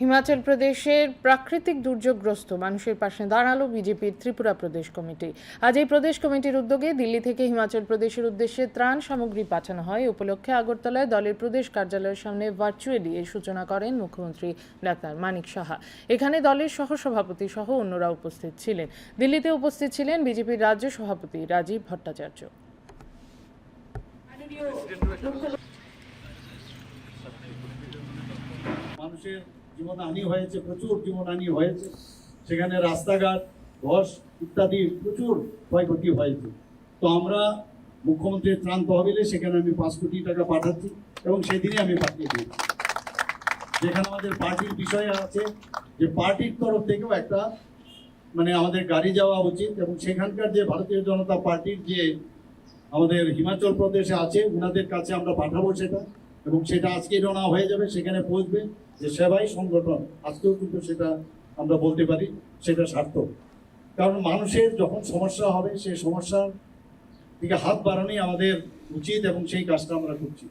হিমাচল প্রদেশের প্রাকৃতিক দুর্যোগগ্রস্ত। মানুষের পাশে দাঁড়াল বিজেপির ত্রিপুরা প্রদেশ কমিটি। আজ এই প্রদেশ কমিটির উদ্যোগে দিল্লি থেকে হিমাচল প্রদেশের উদ্দেশ্যে ত্রাণ সামগ্রী পাঠানো হয়। উপলক্ষে আগরতলায় দলের প্রদেশ কার্যালয়ের সামনে ভার্চুয়ালি এই সূচনা করেন মুখ্যমন্ত্রী ডাক্তার মানিক সাহা। এখানে দলের সহসভাপতি সহ অন্যরা উপস্থিত ছিলেন। দিল্লিতে উপস্থিত ছিলেন বিজেপির রাজ্য সভাপতি রাজীব ভট্টাচার্য। মানুষের জীবনহানি হয়েছে, প্রচুর জীবনহানি হয়েছে। সেখানে রাস্তাঘাট ধস ইত্যাদি প্রচুর ক্ষয়ক্ষতি হয়েছে। তো আমরা মুখ্যমন্ত্রীর ত্রাণ তহবিলে সেখানে আমি পাঁচ কোটি টাকা পাঠাচ্ছি এবং সেদিনই আমি পাঠিয়ে দিয়েছি। যেখানে আমাদের পার্টির বিষয় আছে যে পার্টির তরফ থেকেও একটা মানে আমাদের গাড়ি যাওয়া উচিত এবং সেখানকার যে ভারতীয় জনতা পার্টির যে আমাদের হিমাচল প্রদেশে আছে ওনাদের কাছে আমরা পাঠাবো সেটা। এবং সেটা আজকে রওনা হয়ে যাবে, সেখানে পৌঁছবে যে সেবাই সংগঠন, আজকেও কিন্তু সেটা আমরা বলতে পারি সেটা সার্থক। কারণ মানুষের যখন সমস্যা হবে, সেই সমস্যার দিকে হাত বাড়ানোই আমাদের উচিত এবং সেই কাজটা আমরা করছি।